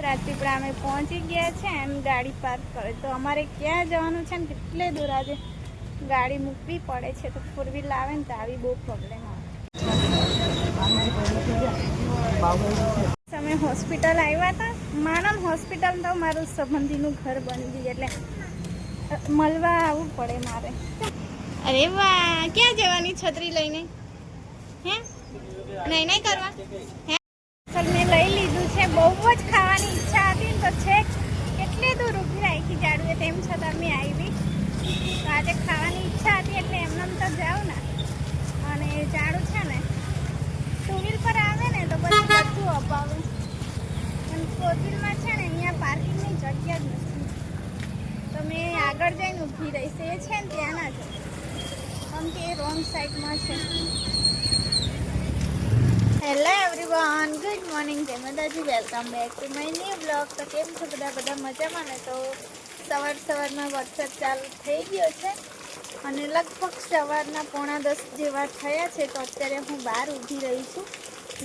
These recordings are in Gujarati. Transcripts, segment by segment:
રાજપીપળા અમે પહોંચી ગયા છે એમ ગાડી પાર્ક કરે. તો અમારે ક્યાં જવાનું છે ને કેટલે દૂર? આજે ગાડી મૂકવી પડે છે તો ફોર વ્હીલ આવે ને તો આવી બહુ પ્રોબ્લેમ આવે અમે હોસ્પિટલ આવ્યા હતા. માનમ હોસ્પિટલ તો મારું સંબંધીનું ઘર બની ગયું એટલે મળવા આવવું પડે મારે. અરે વાહ ક્યાં જવાની છત્રી લઈને? હે? નહીં નહીં કરવા? હે? મેં લઈ લીધું છે બહુ જ રાખી તેમ છતાં મેં આવી. તો આજે ખાવાની ઈચ્છા હતી એટલે એમને તો જાઉં ને. અને જાડું છે ને ટુ વ્હીલ પર આવે ને તો પછી બધું અપાવે. અને ફોર વ્હીલમાં છે ને અહીંયા પાર્કિંગની જગ્યા જ નથી. તો મેં આગળ જઈને ઊભી રહીશ એ છે ને ત્યાં ના જ. કેમ કે એ રોંગ સાઈડમાં છે. હેલો એવરીવન ગુડ મોર્નિંગ જય Mataji. Welcome back to my new blog તો કેમ છો બધા? બધા મજામાં ને તો? સવાર સવારમાં વરસાદ ચાલુ થઈ ગયો છે અને લગભગ સવારના પોણા દસ જેવા થયા છે તો અત્યારે હું બહાર ઊભી રહી છું.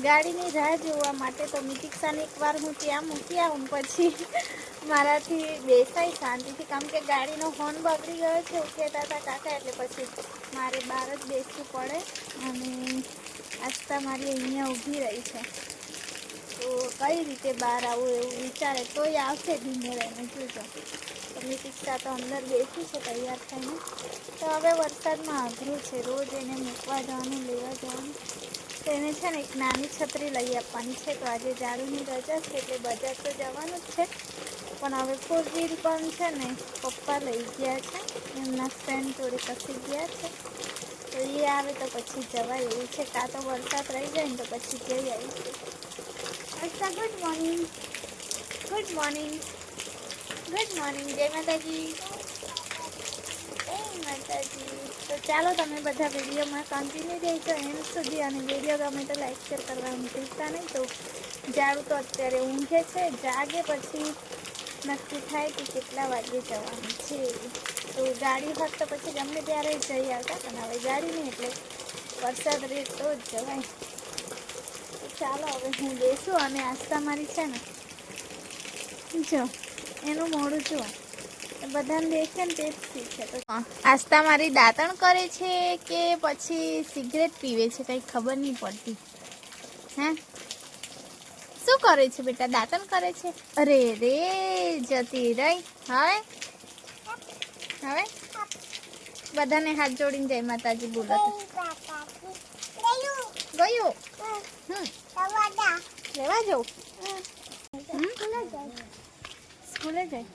ગાડીની રાહ જોવા માટે તો મિતિક્ષાને એકવાર હું ત્યાં મૂકી આવું પછી મારાથી બેસાય શાંતિથી. કારણ કે ગાડીનો હોર્ન બગડી ગયો છે ઉકેતા હતા કાકા, એટલે પછી મારે બહાર જ બેસવું પડે અને આસ્તા મારી અહીંયા ઊભી રહી છે. કઈ રીતે બહાર આવું એવું વિચારે, તોય આવશે ધીમે રહીને જોજો તો શિક્ષા તો અંદર બેસી છે, તૈયાર થઈને. તો હવે વરસાદમાં આઘરું છે, રોજ એને મૂકવા જવાનું, લેવા જવાનું. તો એને છે ને એક નાની છત્રી લઈ આપવાની છે, તો આજે જાડુની રજા છે, એટલે બજાર તો જવાનું જ છે. પણ હવે ફોર વ્હીલ પણ છે ને, પપ્પા લઈ ગયા છે. એમના ફ્રેન્ડ જોડે કસી ગયા છે. તો એ આવે તો પછી જવાય, એવું છે. કાં તો વરસાદ રહી જાય ને તો પછી જઈ આવીશું. અચ્છા good morning good morning good morning જય માતાજી. જય માતાજી. તો ચાલો તમે બધા વિડીયોમાં કન્ટિન્યુ રહેજો એન્ડ સુધી અને વીડિયો ગમે તો લાઈક શેર કરવાનું ભૂલતા નહીં. તો જાડું તો અત્યારે ઊંઘે છે, જાગે પછી નક્કી થાય કે કેટલા વાગે જવાનું છે. તો ગાડી હોત તો પછી ગમે ત્યારે જઈ આવતા, પણ હવે ગાડી નહીં એટલે વરસાદ રહે તો જ જવાય. ચાલો, હવે હું બેસું અને આસ્તા મારી છે ને, જો, એનું મોડું જુઓ. બધાને દેખે ને તે જ શીખે તો આસ્તા મારી દાંતણ કરે છે કે પછી સિગરેટ પીવે છે, કંઈ ખબર નહીં પડતી. હે? શું કરે છે બેટા? દાંતણ કરે છે? અરે રે, જતી રહી. હવે? હવે? બધાને હાથ જોડીને જય માતાજી બોલો. ગયું. લેવા જાઉં. સ્કૂલે જાય.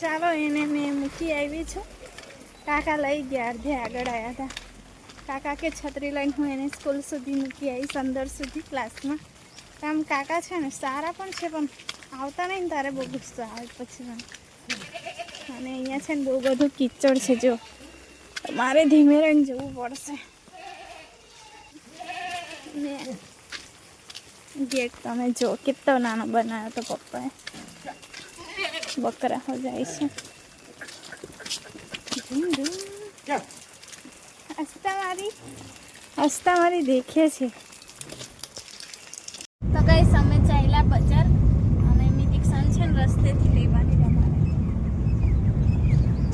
ચાલો એને મેં મૂકી આવી છું. કાકા લઈ ગયા અડધે આગળ આવ્યા હતા. કાકા કે છત્રી લઈને હું એને સ્કૂલ સુધી મૂકી આવીશ અંદર સુધી ક્લાસમાં. આમ કાકા છે ને સારા પણ છે પણ આવતા નહીં ને તારે બહુ ગુસ્સો આવે પછી મને. અને અહીંયા છે ને બહુ બધું કિચડ છે જો. મારે ધીમે રહીને જવું પડશે. ને ગેટ તમે જો, કેટલો નાનો બનાવ્યો તો પપ્પાએ. બકરા હો જાય છે. હસતા મારી દેખે છે. તો કઈ સમય ચાલ્યા બજાર. અને મિતિક્ષણ છે ને રસ્તેથી લેવાની તમારે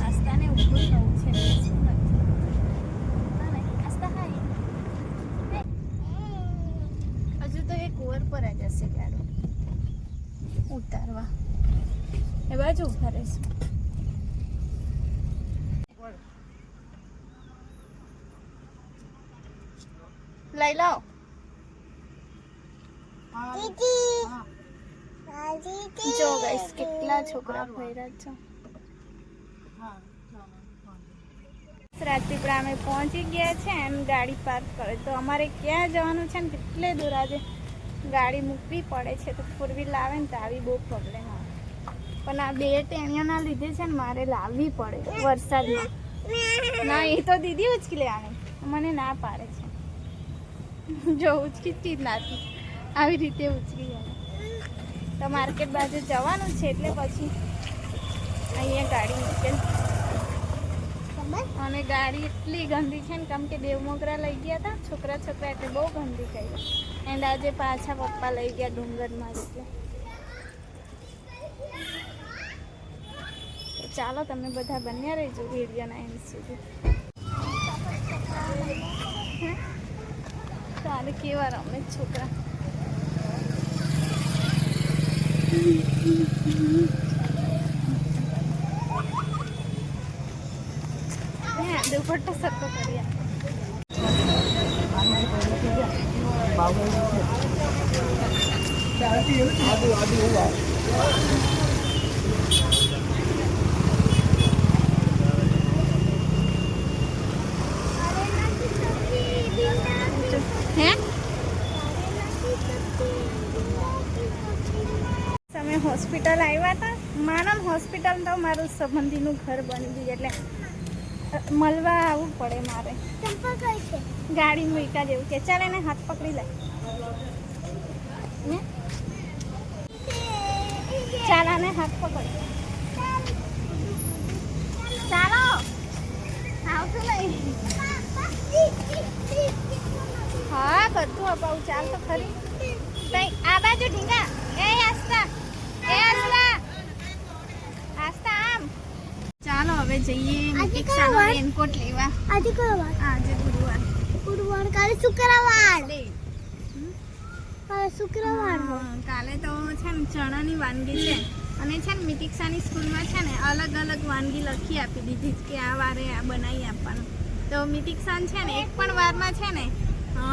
આસ્તાને ઊભું થવું છે બેસવું નથી. હા ને? આસ્તા હાય. બે. હજુ તો એક ઓવર પર જ હશે ગાડી ઉતારવા. એ બાજુ ઊભા રહીશું. લઈ લાવ. જો ગાઈસ કેટલા છોકરા ફર્યા છે. રાજપીપળા અમે પહોંચી ગયા છે એમ ગાડી પાર્ક કરે. તો અમારે ક્યાં જવાનું છે ને કેટલે દૂર આજે? ગાડી મૂકવી પડે છે તો ફોર વ્હીલ આવે ને તો આવી બહુ પ્રોબ્લેમ આવે. પણ આ બે ટેણીઓના લીધે છે ને મારે લાવવી પડે વરસાદમાં. ના, એ તો દીદી ઉચકી લેવાની મને ના પાડે છે. જો ઉચકીતી જ નાથી આવી રીતે ઉચકી જાય. તો માર્કેટ બાજુ જવાનું છે એટલે પછી અહીંયા ગાડી મૂકેલ અને ગાડી એટલી ગંદી છે ને, કેમ કે દેવમોગરા લઈ ગયા હતા છોકરા છોકરા એટલે બહુ ગંદી કરી. एंड आज पाछा पप्पा लाइ गया डूंगर मैं तो चलो ते बधा बनिया रहो वीडियो ना एंड सुधी। चाल के वार अमे छोकरा। हाँ, दुपट्टा सरको करिया। હોસ્પિટલ આવ્યા હતા? માનમ હોસ્પિટલ તો મારું સંબંધીનું ઘર બની ગયું એટલે મળવા આવવું પડે મારે. ગાડી મૂકા જેવું કે ચાલ એને હાથ પકડી લે? ચાલ આને હાથ પકડ. ચાલો. નહીં. હા, બધું અપાવું. ચાલ તો ખરી. આ બાજુ ઢીંગા. એ આસ્તા એ આસ્તા આસ્તા આમ ચાલો હવે જઈએ વાર? રેનકોટ લેવા. આજે કયો વાર? આજે ગુરુવાર ગુરુવાર કાલે શુક્રવાર. કાલે. શુક્રવાર. કાલે તો છે ને ચણાની વાનગી છે. અને છે ને મિતિક્ષાની સ્કૂલમાં છે ને અલગ અલગ વાનગી લખી આપી દીધી કે આ વારે આ બનાવી આપવાનું. તો મિતિક્ષાન છે ને એક પણ વારમાં છે ને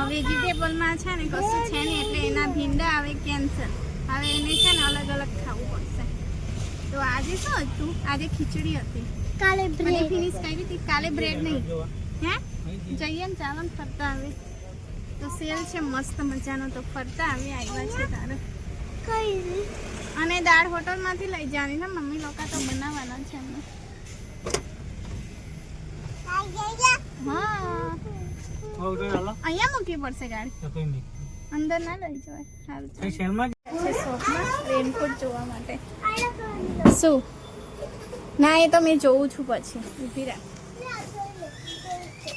વેજીટેબલમાં છે ને કશું છે ને એટલે એના ભીંડા આવે કેન્સર. હવે એને છે ને અલગ અલગ ખાવું પડશે. તો આજે શું હતું? આજે ખીચડી હતી. કાલે બ્રેડ ફિનિશ કરી હતી. કાલે બ્રેડ નહીં. હે? જઈએ ને ચાલો ને ફરતા આવે તો સેલ છે મસ્ત મજાનો. તો ફરતા આવી આવ્યા છે તારે. કઈ અને દાળ હોટલમાંથી લઈ જવાની ને મમ્મી લોકો તો બનાવવાના છે એમને. અહીંયા મૂકવી પડશે ગાડી. અંદર ના લઈ જવાય. સારું. છે રેનકોટ જોવા માટે. શું? ના એ તો મેં જોઉં છું પછી ઊભી રાખ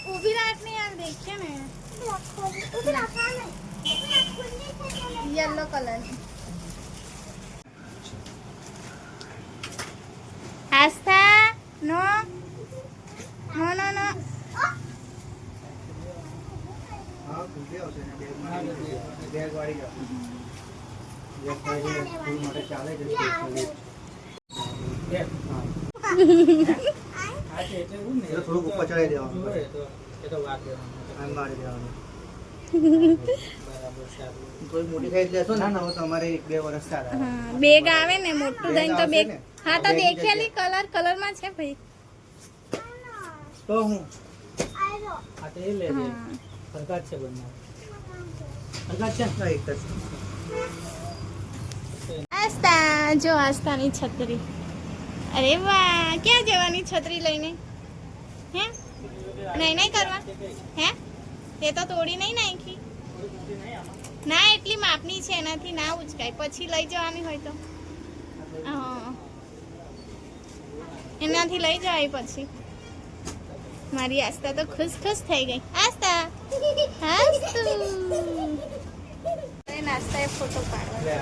ઊભી રાખ ને યાર દેખીએ ને યલો કલરની આસ્થા નો નો નો નો થોડુંક ઉપર ચડાવી દેવાનું આમ મારી દેવાનું. કોઈ મોટી સાઈઝ લેશો? ને તો તમારે એક બે વર્ષ બેગ આવે ને મોટું દઈને તો બેગ હા તો દેખેલી કલર કલરમાં છે ભાઈ. તો હું? હા ના, એક જ. આસ્તા જો આસ્તાની છત્રી. અરે વાહ ક્યાં જવાની છત્રી લઈને? હે? નહીં નહીં કરવા. હે? તે તો તોડી નહીં નાખી. ના એટલી માપની છે એનાથી ના ઉચકાય. પછી લઈ જવાની હોય તો. હા. એનાથી લઈ જવાય પછી. મારી આસ્થા તો ખુશ ખુશ થઈ ગઈ. આસ્થા! નાસ્તા એ નાસ્તાએ ફોટો પાડવા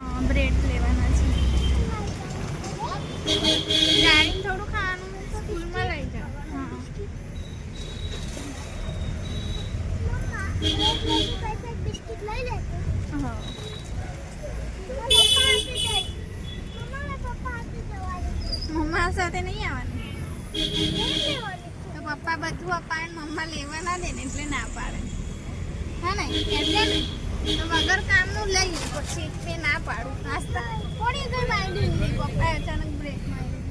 હા, બ્રેડ લેવાના છે ગાડીમાં થોડું ખાવાનું સ્કૂલમાં લઈ જાઓ હા બિસ્કિટ લઈ લે હા મમ્મા સાથે નહીં આવવાની તો પપ્પા બધું અપાય મમ્મા લેવા ના દે ને એટલે ના પાડે. હા ને? એટલે ને? તો વગર કામનું લઈ પછી તે ના પાડું. નાસ્તા થોડી કઈ માંડી ને પપ્પાએ અચાનક બ્રેક મારી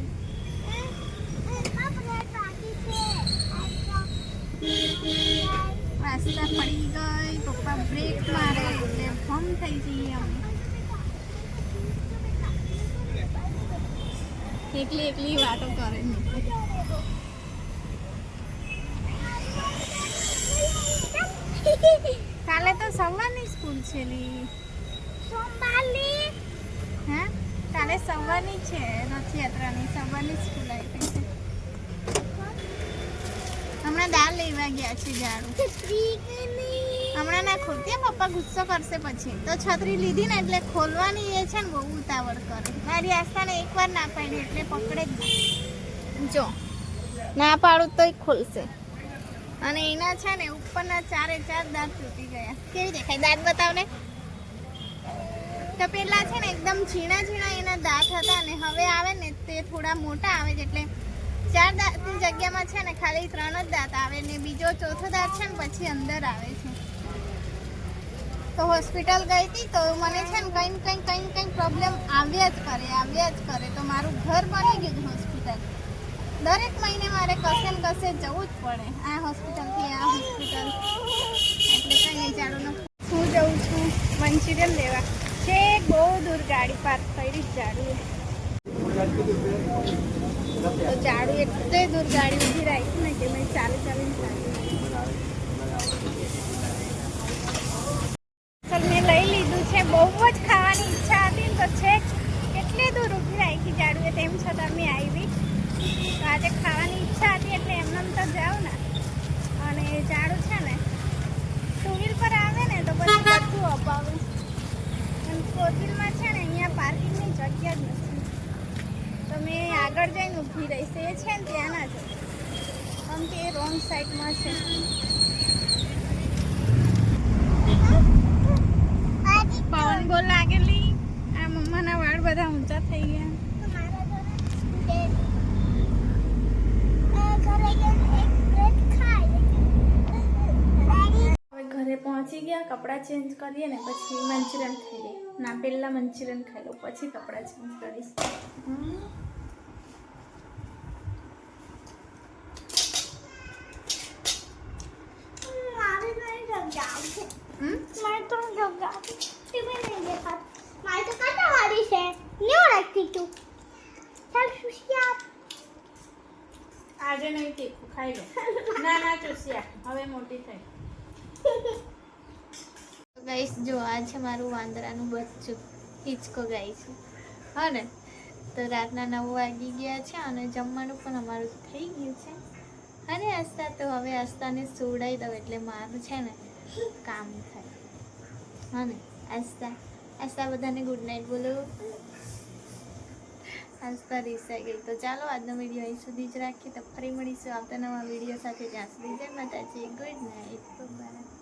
નાસ્તા પડી ગઈ, પપ્પા બ્રેક મારે, એટલે ફમ થઈ જઈએ અમે. એકલી એકલી વાતો કરે નહીં કાલે તો સવારની સ્કૂલ છે લી. હે? કાલે સવારની છે રથયાત્રાની સવારની સ્કૂલ આવી છે. હમણાં દાળ લેવા ગયા છે ઝાડુ. હમણાં ના ખોલતી પપ્પા ગુસ્સો કરશે પછી. તો છત્રી લીધી ને એટલે ખોલવાની એ છે ને બહુ ઉતાવળ કરે. મારી આસ્થાને એકવાર ના પાડી એટલે પકડે જ જો ના પાડું તોય ખોલશે. અને એના છે ને ઉપરના ચારે ચાર દાંત તૂટી ગયા. કેવી દેખાય? દાંત બતાવને. તો પેલા છે ને એકદમ ઝીણા ઝીણા એના દાંત હતા અને હવે આવે ને તે થોડા મોટા આવે છે એટલે ચાર દાંતની જગ્યામાં છે ને ખાલી ત્રણ જ દાંત આવે ને બીજો ચોથો દાંત છે ને પછી અંદર આવે છે. તો હોસ્પિટલ ગઈ હતી તો મને છે ને કંઈ કંઈ કંઈ કંઈ પ્રોબ્લેમ આવ્યા જ કરે, આવ્યા જ કરે. તો મારું ઘર બની ગયું હોસ્પિટલ દરેક મહિને મારે કશે ને કશે જવું જ પડે. આ હોસ્પિટલથી આ હોસ્પિટલ એટલે કંઈ નહીં જાડું હું જઉં છું મંચુરિયન લેવા. છે બહુ દૂર ગાડી પાર્ક કરી જાડું તો જાડું એટલે દૂર ગાડી ઊભી રાખી ને કે મેં ચાલી ચાલીને ચાલી. મેં લઈ લીધું છે, બહુ જ ખાવાની ઈચ્છા હતી તો છે કેટલી દૂર ઊભી રાખી જાડું તેમ છતાં મેં આવી આજે ખાવાની ઈચ્છા હતી એટલે એમને તો જાઉં ને. અને જાડું છે ને ટુ વ્હીલ પર આવે ને તો પછી બધું અપાવે. અને વ્હીલમાં છે ને અહીંયા પાર્કિંગની જગ્યા જ નથી. તો મેં આગળ જઈને ઊભી રહીશ એ છે ને ત્યાં ના જ. આમ કે એ રોંગ સાઈડમાં છે. પવન બહુ લાગેલી આ મમ્માના વાળ બધા ઊંચા થઈ ગયા હવે ઘરે પહોંચી ગયા કપડાં ચેન્જ કરીએ ને પછી મંચુરિયન ખાઈ લઈએ ના પહેલાં મંચુરિયન ખાઈ લઉં પછી કપડાં ચેન્જ કરીશ? આજે નહીં તીખું ખાઈ લે. ના ના ચૂસ્યા હવે મોટી થઈ. ગાઈસ, જો આ છે મારું વાંદરાનું બચ્ચું, હિચકો ગાય છે હા ને? તો રાતના નવ વાગી ગયા છે અને જમવાનું પણ અમારું થઈ ગયું છે. અને આસ્તા તો હવે આસ્તાને સુવડાવી દઉં એટલે મારું છે ને કામ થાય. હા આસ્તા આસ્તા બધાને ગુડ નાઇટ બોલો. આસ્તા રિસાઈ ગઈ. તો ચાલો, આજનો વીડિયો અહીં સુધી જ રાખીએ. તો ફરી મળીશું આવતા નવા વીડિયો સાથે. જ્યાં સુધી જય માતાજી. Good night bye